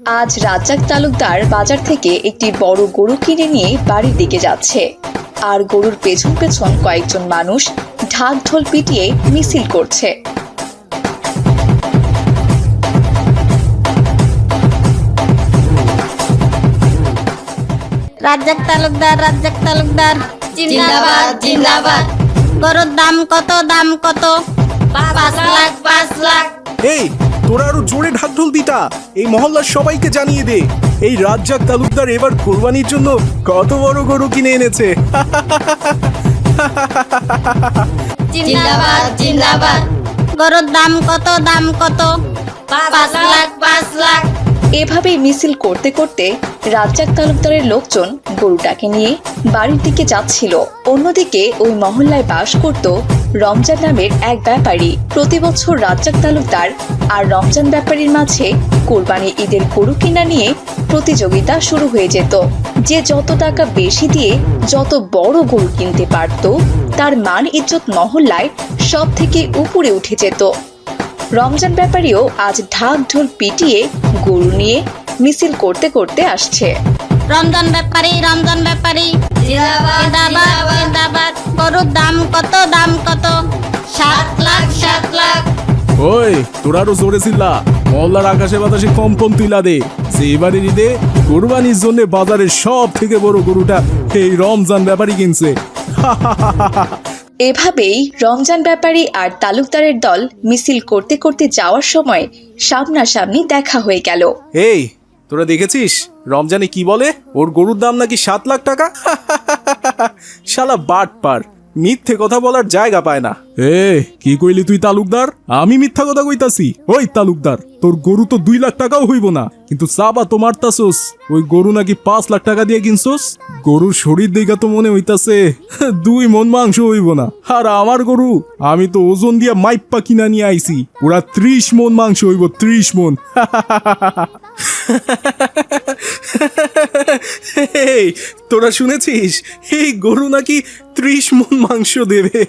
আজ রাজ্জাক তালুকদার বাজার থেকে একটি বড় গরু কিনে নিয়ে বাড়ির দিকে যাচ্ছে। আর গরুর পেছন পেছন কয়েকজন মানুষ ঢাক ঢোল পিটিয়ে মিছিল করছে। রাজ্জাক তালুকদার রাজ্জাক তালুকদার জিন্দাবাদ, জিন্দাবাদ। গরুর দাম কত দাম কত? পাঁচ লাখ পাঁচ লাখ। এই তোরা আরও জোরে ঢাকঢোল দিটা এই মহল্লার সবাইকে জানিয়ে দে, এই রাজ্জাক তালুকদার এবার কোরবানির জন্য কত বড় গরু কিনে এনেছে। জিন্দাবাদ। গরুর দাম কত দাম কত? পাঁচ লাখ পাঁচ লাখ। এভাবেই মিছিল করতে করতে রাজ্জাক তালুকদারের লোকজন গরুটাকে নিয়ে বাড়ির দিকে যাচ্ছিল। অন্যদিকে ওই মহল্লায় বাস করত রমজান নামের এক ব্যাপারী। প্রতি বছর রাজ্জাক তালুকদার আর রমজান ব্যাপারীর মাঝে কোরবানি ঈদের গরু কিনা নিয়ে প্রতিযোগিতা শুরু হয়ে যেত। যে যত টাকা বেশি দিয়ে যত বড় গরু কিনতে পারত, তার মান ইজ্জত মহল্লায় সব থেকে উপরে উঠে যেত। রমজান ব্যাপারীও আজ ঢাক ঢোল পিটিয়ে গরু নিয়ে মিছিল করতে করতে আসছে। রমজান ব্যাপারী রমজান ব্যাপারী। জিন্দাবাদ জিন্দাবাদ। জিন্দাবাদ। গরুর দাম কত দাম কত? সাত লাখ সাত লাখ। ওই তোরা আরও জোরে চিল্লা। মহল্লার আকাশে বাতাসে কম্পন তুইলা দে। যে এবারের ঈদে কোরবানির জন্য বাজারের সব থেকে বড় গরুটা এই রমজান ব্যাপারই কিনছে। এভাবেই রমজান ব্যাপারী আর তালুকদারের দল মিছিল করতে করতে যাওয়ার সময় সামনাসামনি দেখা হয়ে গেল। এই তোরা দেখেছিস? রমজানে কি বলে? ওর গরুর দাম নাকি সাত লাখ টাকা? শালা বাট পার মিথ্যে কথা বলার জায়গা পায় না। এ কি কইলি তুই তালুকদার? আমি মিথ্যা কথা কইতাছি। ওই তালুকদার। তোর গরু তো দুই লাখ টাকাও হইব না। কিন্তু চাবা তো মারতাছোস। ওই গরু নাকি পাঁচ লাখ টাকা দিয়ে কিনছোস? গরুর শরীর দেখা তো মনে হইতাছে, দুই মন মাংস হইব না। আর আমার গরু, আমি তো ওজন দিয়া মাইপ্পা কিনা নিয়ে আইছি। ওরা ত্রিশ মন মাংস হইব, ত্রিশ মন। এই, তোরা শুনেছিস? এই গরু নাকি ত্রিশ মন মাংস দেবে।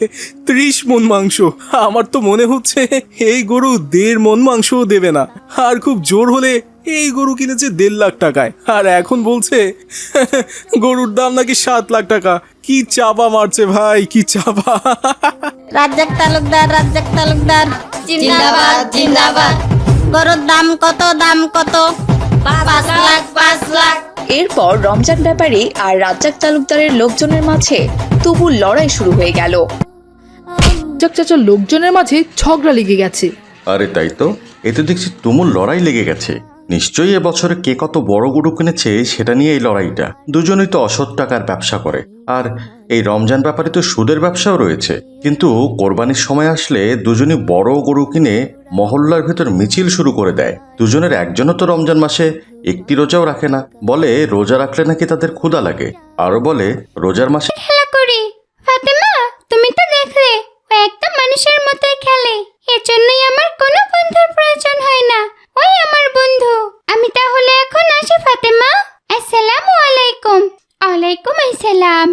ত্রিশ মন মাংস। আমার তো মনে হচ্ছে এই গরু দেড় মন মাংসও দেবে না। আর খুব জোর হলে এই গরু কিনেছে দেড় লাখ টাকায়। আর এখন বলছে, গরুর দাম নাকি সাত লাখ টাকা। কি চাপা মারছে ভাই, কি চাপা। রাজ্জাক তালুকদার রাজ্জাক তালুকদার। জিন্দাবাদ জিন্দাবাদ। গরুর দাম কত দাম কত? পাঁচ লাখ পাঁচ লাখ। এরপর রমজান ব্যাপারী আর রাজ্জাক তালুকদারের লোকজনের মাঝে তবু লড়াই শুরু হয়ে গেল। চাচার লোকজনের মাঝে ঝগড়া লেগে গেছে। আরে তাই তো এতে দেখছি তুমুল লড়াই লেগে গেছে। নিশ্চয়ই এবছরে কে কত বড় গরু কিনেছে সেটা নিয়ে এই লড়াইটা। দুজনেই তো অসৎ টাকার ব্যবসা করে। আর এই রমজান ব্যাপারে তো সুদের ব্যবসাও রয়েছে। কিন্তু কোরবানির সময় আসলে দুজনই বড় গরু কিনে মহল্লার ভেতর মিছিল শুরু করে দেয়। দুজনের একজনও তো রমজান মাসে একটি রোজাও রাখে না। বলে, রোজা রাখলে নাকি তাদের ক্ষুধা লাগে? আরও বলে, রোজার মাসে তুমি তো দেখলে একদম মানুষের মতোই খেলে। এজন্যই আমার কোনো বন্ধুর প্রয়োজন হয় না। ওই আমার বন্ধু আমি তাহলে এখন আসি ফাতেমা আসসালামু আলাইকুম ওয়ালাইকুম আসসালাম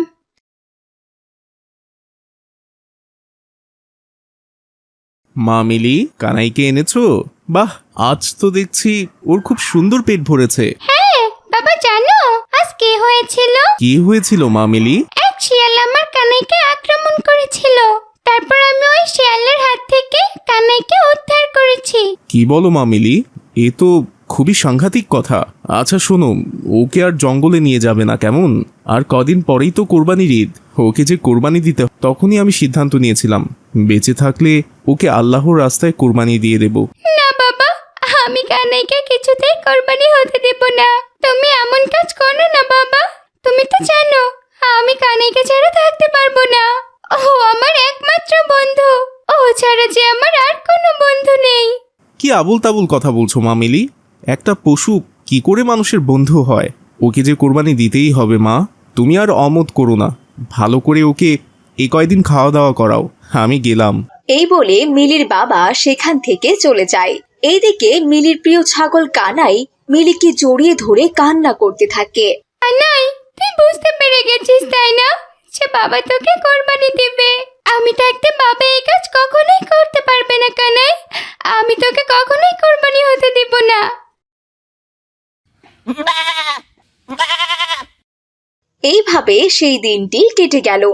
মা মিলি কানাইকে এনেছো? বাহ আজ তো দেখছি ওর খুব সুন্দর পেট ভরেছে। হ্যাঁ বাবা জানো আজ কি হয়েছিল? কি হয়েছিল মামিলি এক শিয়াল আমার কানাইকে আক্রমণ করেছিল। তারপর আমি ওই শিয়ালের হাত থেকে কানাইকে উদ্ধার করেছি। কি বলো মামিলি এ তো খুবই সাংঘাতিক কথা। আচ্ছা শোনো ওকে আর জঙ্গলে নিয়ে যাবে না কেমন? আর কদিন পরেই তো কোরবানির ঈদ। ওকে যে কোরবানি দিতে তখনই আমি সিদ্ধান্ত নিয়েছিলাম। বেঁচে থাকলে ওকে আল্লাহর রাস্তায় কোরবানি দিয়ে দেব। না বাবা আমি কানাইকে কিছুতেই কোরবানি হতে দেব না। তুমি এমন কাজ করো না বাবা। তুমি তো জানো আমি কানাইকে ছাড়া থাকতে পারব না। ও আমার একমাত্র বন্ধু। ও ছাড়া যে আমার আর কোনো বন্ধু নেই। কি আবুল তাবুল কথা বলছো মা মিলি? একটা পশু কি করে মানুষের বন্ধু হয়? ওকে যে কোরবানি দিতেই হবে মা। তুমি আর অমত করো না। ভালো করে ওকে এই কয়দিন খাওয়া দাওয়া করাও। আমি গেলাম। এই বলে মিলির বাবা সেখান থেকে চলে যায়। এইদিকে মিলির প্রিয় ছাগল কানাই মিলিকে জড়িয়ে ধরে কান্না করতে থাকে। কানাই তুই বুঝতে পেরে গেছিস তাই না? সে বাবা তোকে কোরবানি দেবে। আমি থাকতে বাবা এই কাজ কখনোই করতে পারবে না কানাই। আমি তোকে কখনোই কোরবানি হতে দিব না। এইভাবে সেই দিনটি কেটে গেল।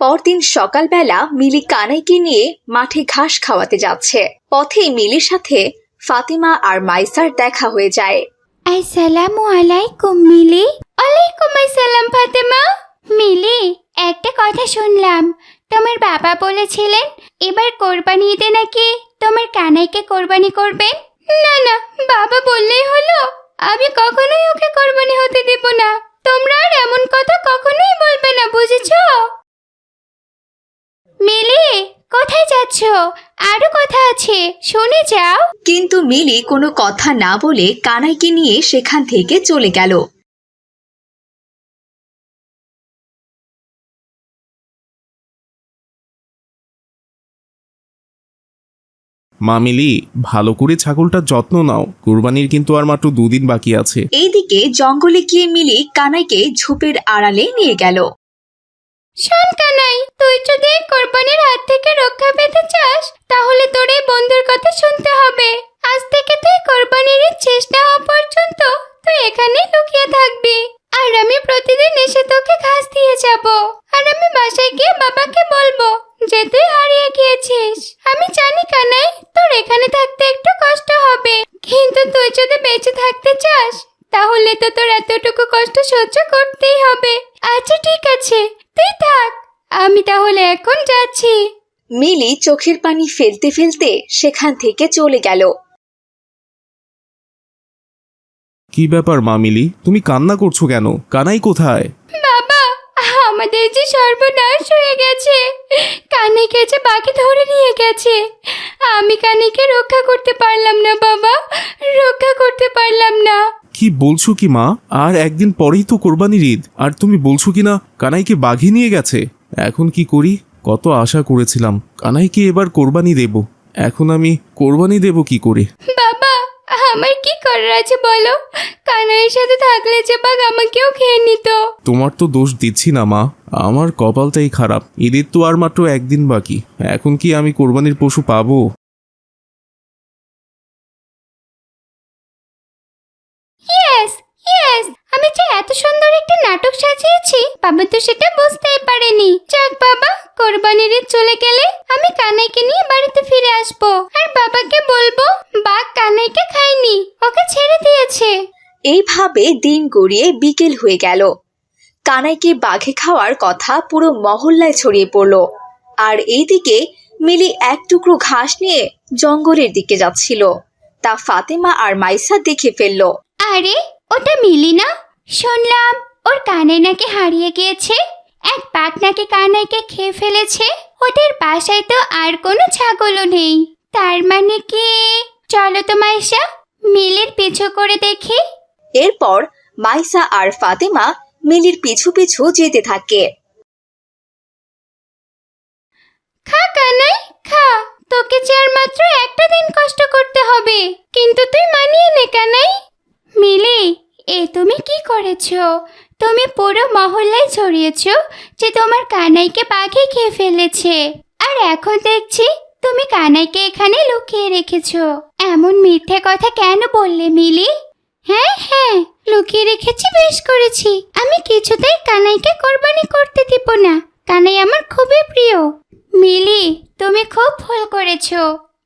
পরদিন সকালবেলা মিলি কানাইকে নিয়ে মাঠে ঘাস খাওয়াতে যাচ্ছে। পথেই মিলির সাথে ফাতিমা আর মাইসার দেখা হয়ে যায়। আসসালামু আলাইকুম, মিলি। ওয়ালাইকুম আসসালাম, ফাতেমা। মিলি, একটা কথা শুনলাম। তোমার বাবা বলেছিলেন, এবার কোরবানি ঈদে নাকি তোমার কানাইকে কোরবানি করবেন? না না, বাবা বললেই হলো। আমি কখনোই ওকে কোরবানি হতে দেব না। তোমরা আর এমন কথা কখনোই বলবে না, বুঝেছ? মিলি, কোথায় যাচ্ছ? আরও কথা আছে, শুনে যাও। কিন্তু মিলি কোনো কথা না বলে কানাইকে নিয়ে সেখান থেকে চলে গেল। মামিলি ভালো করে ছাগলটার যত্ন নাও। কোরবানির কিন্তু আর মাত্র দুদিন বাকি আছে। এইদিকে জঙ্গলে গিয়ে মিলি কানাইকে ঝোপের আড়ালে নিয়ে গেল। শোন কানাই তুই যদি কোরবানির হাত থেকে রক্ষা পেতে চাস তাহলে তোর এই বন্ধুর কথা শুনতে হবে। আজ থেকে তুই কোরবানির শেষ না হওয়া পর্যন্ত তুই এখানেই লুকিয়ে থাকবি। আর আমি প্রতিদিন এসে তোকে ঘাস দিয়ে যাব। আর আমি বাসায় গিয়ে বাবাকে বলব যে তুই হারিয়ে গিয়েছিস। আমি জানি কানাই তোর এখানে থাকতে একটু কষ্ট হবে। কিন্তু তুই যদি বেঁচে থাকতে চাস তাহলে তো তোর এতটুকু কষ্ট সহ্য করতেই হবে। আচ্ছা ঠিক আছে। তুই থাক আমি তাহলে এখন যাচ্ছি। মিলি চোখের পানি ফেলতে ফেলতে সেখান থেকে চলে গেল। কি ব্যাপার মামিলি তুমি কান্না করছ কেন? কানাই কোথায়? আমাদের যে সর্বনাশ হয়ে গেছে। কানিকে যে বাকি ধরে নিয়ে গেছে। আমি কানিকে রক্ষা করতে পারলাম না বাবা। রক্ষা করতে পারলাম না। কি বলছো কি মা? আর একদিন পরেই তো কোরবানির ঈদ। আর তুমি বলছো কি না কানাইকে বাঘে নিয়ে গেছে? এখন কি করি? কত আশা করেছিলাম। কানাইকে এবার কোরবানি দেব। এখন আমি কোরবানি দেব কি করে? বাবা আমার কি করার আছে বলো? কানাইয়ের সাথে থাকলে যে বাঘ আমাকেও খেয়ে নিত। তোমার তো দোষ দিচ্ছি না, মা। আমার কপালটাই খারাপ। ঈদের তো আর মাত্র একদিন বাকি। এখন কি আমি কোরবানির পশু পাবো? ইয়েস আমি যে এত সুন্দর একটা নাটক সাজিয়েছি বাবা তো সেটা বুঝতেই পারেনি। যাক বাবা কোরবানির ঈদ চলে গেলে আমি কানাইকে নিয়ে বাড়িতে ফিরে আসব। আর বাবাকে বলব বাঘ কানাইকে খায়নি ওকে ছেড়ে দিয়েছে। এইভাবে দিন গড়িয়ে বিকেল হয়ে গেল। কানাইকে বাঘে খাওয়ার কথা পুরো মহল্লায় ছড়িয়ে পড়ল। আর এইদিকে মিলি এক টুকরো ঘাস নিয়ে জঙ্গলের দিকে যাচ্ছিল। তা ফাতেমা আর মাইসা দেখে ফেলল। আরে ওটা মিলি না শুনলাম ওর কানাই নাকি হারিয়ে গিয়েছে। এক বাঘ নাকি কানাইকে খেয়ে ফেলেছে। ওদের বাসায় তো আর কোনো ছাগলও নেই। তার মানে কি? চলো তো মাইশা মিলির পিছু করে দেখি। এরপর মাইসা আর ফাতেমা মিলির পিছু পিছু যেতে থাকে। খা কানাই খা। তোকে যে আর মাত্র একটা দিন কষ্ট করতে হবে। কিন্তু তুই মানিয়ে নে কানাই। মিলি, এ তুমি কি করেছ? তুমি পুরো মহল্লায় ছড়িয়েছো যে তোমার কানাইকে পাখি খেয়ে ফেলেছে। আর এখন দেখছি তুমি কানাইকে এখানে লুকিয়ে রেখেছো। এমন মিথ্যে কথা কেন বললে মিলি? হ্যাঁ হ্যাঁ লুকিয়ে রেখেছি, বেশ করেছি। আমি কিছুতেই কানাইকে কোরবানি করতে দিব না। কানাই আমার খুবই প্রিয়। মিলি, তুমি খুব ভুল করেছ।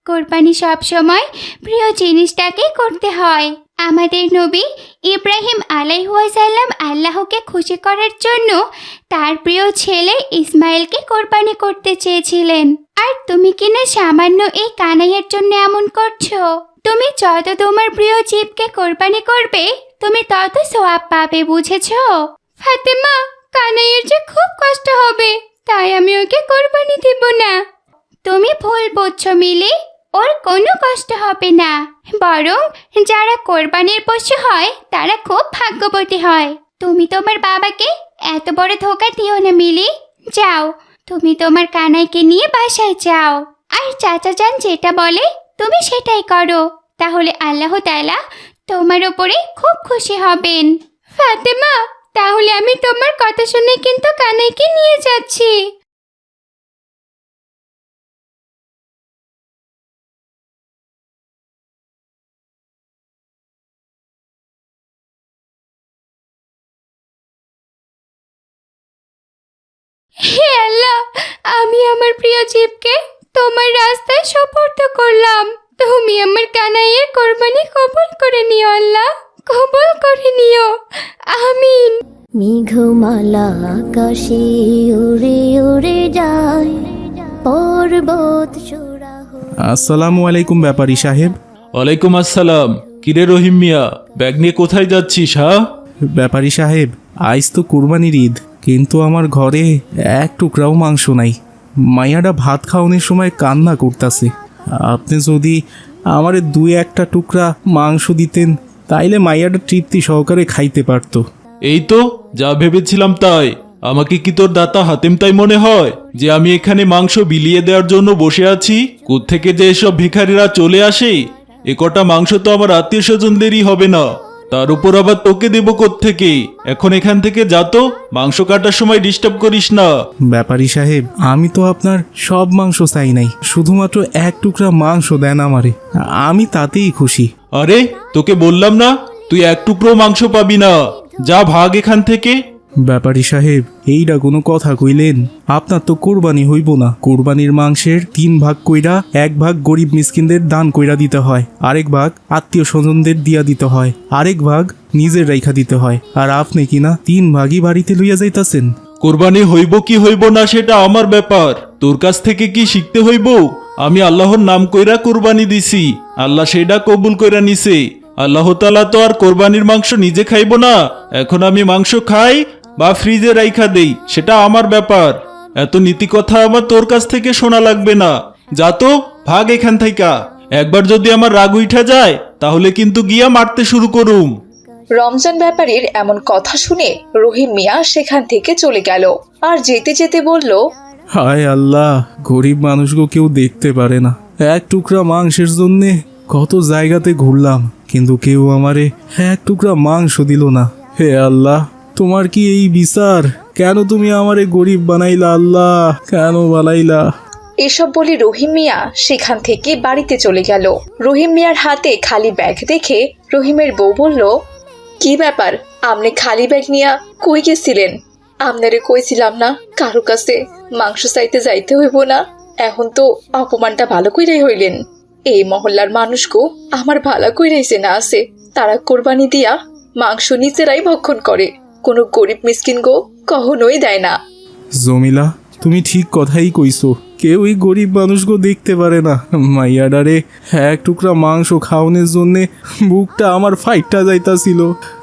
কোরবানি সব সময় প্রিয় জিনিসটাকেই করতে হয়। আমাদের নবী ইব্রাহিম আলাইহাল্লাম আল্লাহকে খুশি করার জন্য তার প্রিয় ছেলে ইসমাইলকে কোরবানি করতে চেয়েছিলেন। আর তুমি কিনা সামান্য এই কানাইয়ের জন্য এমন করছ? তুমি যত তোমার প্রিয় জীবকে কোরবানি করবে, তুমি তত সোয়াব পাবে, বুঝেছ? ফাতেমা, কানাইয়ের যে খুব কষ্ট হবে, তাই আমি ওকে কোরবানি দেব না। তুমি ভুল বুঝছ, মিলি। ওর কোনো কষ্ট হবে না। বরং যারা কোরবানির পশু হয়, তারা খুব ভাগ্যবতী হয়। তুমি তোমার বাবাকে এত বড় ধোকা দিও না, মিলি। যাও, তুমি তোমার কানাইকে নিয়ে বাসায় যাও। আর চাচা যান যেটা বলে, তুমি সেটাই করো। তাহলে আল্লাহ তাআলা তোমার উপরে খুব খুশি হবেন। ফাতেমা, তাহলে আমি তোমার কথা শুনে কিন্তু কানাইকে নিয়ে যাচ্ছি। আমি আমার প্রিয় জীবকে তোমার রাস্তায় সুপর্দ করলাম। তুমি আমার কানাইয়ের কোরবানি কবুল করে নিও আল্লাহ। কবুল করে নিও। আমিন। মেঘমালা আকাশে উড়ে উড়ে যায়। পর্বত চূড়া হয়ে আসসালামু আলাইকুম ব্যাপারী সাহেব। ওয়ালাইকুম আসসালাম। কিরে রহিম মিয়া ব্যাগ নিয়ে কোথায় যাচ্ছিস হ্যাঁ? ব্যাপারী সাহেব আজ তো কুরবানির ঈদ কিন্তু আমার ঘরে এক টুকরাও মাংস নাই। মাইয়াটা ভাত খাওয়ানোর সময় কান্না করতেছে। আপনি যদি আমারে দুই একটা টুকরা মাংস দিতেন, তাইলে মাইয়াটা তৃপ্তি সহকারে খাইতে পারতো। এই তো, যা ভেবেছিলাম তাই। আমাকে কি তোর দাতা হাতেম তাই মনে হয়? যে আমি এখানে মাংস বিলিয়ে দেওয়ার জন্য বসে আছি? থেকে যে এসব ভিখারিরা চলে আসে? এ কটা মাংস তো আমার আত্মীয় স্বজনদেরই হবে না। তার উপর আবার তোকে দেব থেকে এখন এখান থেকে যা তো মাংস কাটার সময় ডিস্টার্ব করিস না। ব্যাপারী সাহেব আমি তো আপনার সব মাংস চাই নাই শুধুমাত্র এক টুকরা মাংস দেন আমারে আমি তাতেই খুশি। আরে তোকে বললাম না তুই এক টুকরো মাংস পাবি না। যা ভাগ এখান থেকে ব্যাপারী সাহেব এইটা কোনো কথা কইলেন। আপনার তো কোরবানি হইব না। কোরবানির মাংসের তিন ভাগ কইরা এক ভাগ গরিব মিসকিনদের দান কইরা দিতে হয়। আরেক ভাগ আত্মীয় স্বজনদের দিয়া দিতে হয়। আরেক ভাগ নিজের রেখা দিতে হয়। আর আপনি কিনা তিন ভাগই বাড়িতে লইয়া যাইতাছেন? কোরবানি হইব কি হইব না সেটা আমার ব্যাপার। তোর কাছ থেকে কি শিখতে হইব? আমি আল্লাহর নাম কইরা কোরবানি দিছি। আল্লাহ সেটা কবুল কইরা নিছে। আল্লাহ তালা তো আর কোরবানির মাংস নিজে খাইব না। এখন আমি মাংস খাই বা ফ্রিজে রাইখা দেই সেটা আমার ব্যাপার। এত নীতি কথা আমার তোর কাছ থেকে শোনা লাগবে না। যা তো ভাগ এখান থেকে একবার যদি আমার রাগ উঠা যায় তাহলে কিন্তু গিয়া মারতে শুরু করুম। রমজান ব্যাপারীর এমন কথা শুনে রহিম মিয়া সেখান থেকে চলে গেল। আর যেতে যেতে বলল হায় আল্লাহ গরিব মানুষকে কেউ দেখতে পারে না। এক টুকরা মাংসের জন্যে কত জায়গাতে ঘুরলাম কিন্তু কেউ আমারে এক টুকরা মাংস দিল না। হে আল্লাহ তোমার কি এই বিচার? কেন তুমি আমারে গরিব বানাইলা আল্লাহ? কেন বানাইলা? এসব বলে রহিম মিয়া সেখান থেকে বাড়িতে চলে গেল। রহিম মিয়ার হাতে খালি ব্যাগ দেখে রহিমের বউ বলল, কি ব্যাপার? আপনি খালি ব্যাগ নিয়া কই গেছিলেন? আপনারে কইছিলাম না, কারও কাছে মাংস চাইতে যাইতে হইব না। এখন তো অপমানটা ভালো কইরাই হইলেন। এই মহল্লার মানুষগো আমার ভালো কইরাইছে না আছে। তারা কোরবানি দিয়া মাংস নিজেরাই ভক্ষণ করে। কোনো গরিব মিসকিন গো কখনোই দেয় না। জমিলা তুমি ঠিক কথাই কইছো। কেউই গরিব মানুষকে দেখতে পারে না। মাইয়াডারে এক টুকরা মাংস খাওয়ানোর জন্যে বুকটা আমার ফাইটটা যাইতাছিল।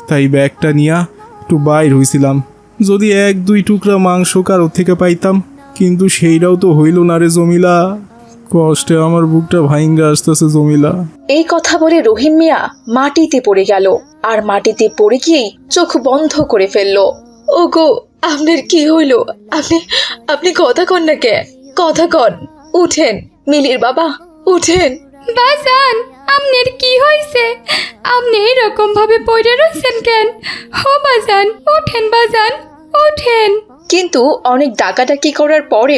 তাই ব্যাগটা নিয়া একটু বাইর হইছিলাম। যদি এক দুই টুকরা মাংস কারও থেকে পাইতাম কিন্তু সেইটাও তো হইল না রে জমিলা। কষ্টে আমার বুকটা ভাইঙ্গা আসতেছে জমিলা। এই কথা বলে রহিম মিয়া মাটিতে পড়ে গেল। আর মাটিতে পড়ে গিয়েই চোখ বন্ধ করে ফেলল। ওগো আপনার কি হইল? আপনি আপনি কথা কন না কে? কথা কন। উঠেন মিলির বাবা উঠেন। বাজান আপনার কি হয়েছে আপনি এরকম ভাবে পড়ে রয়েছেন কেন? হো বাজান ওঠেন বাজান ওঠেন কিন্তু অনেক ডাকাডাকি করার পরে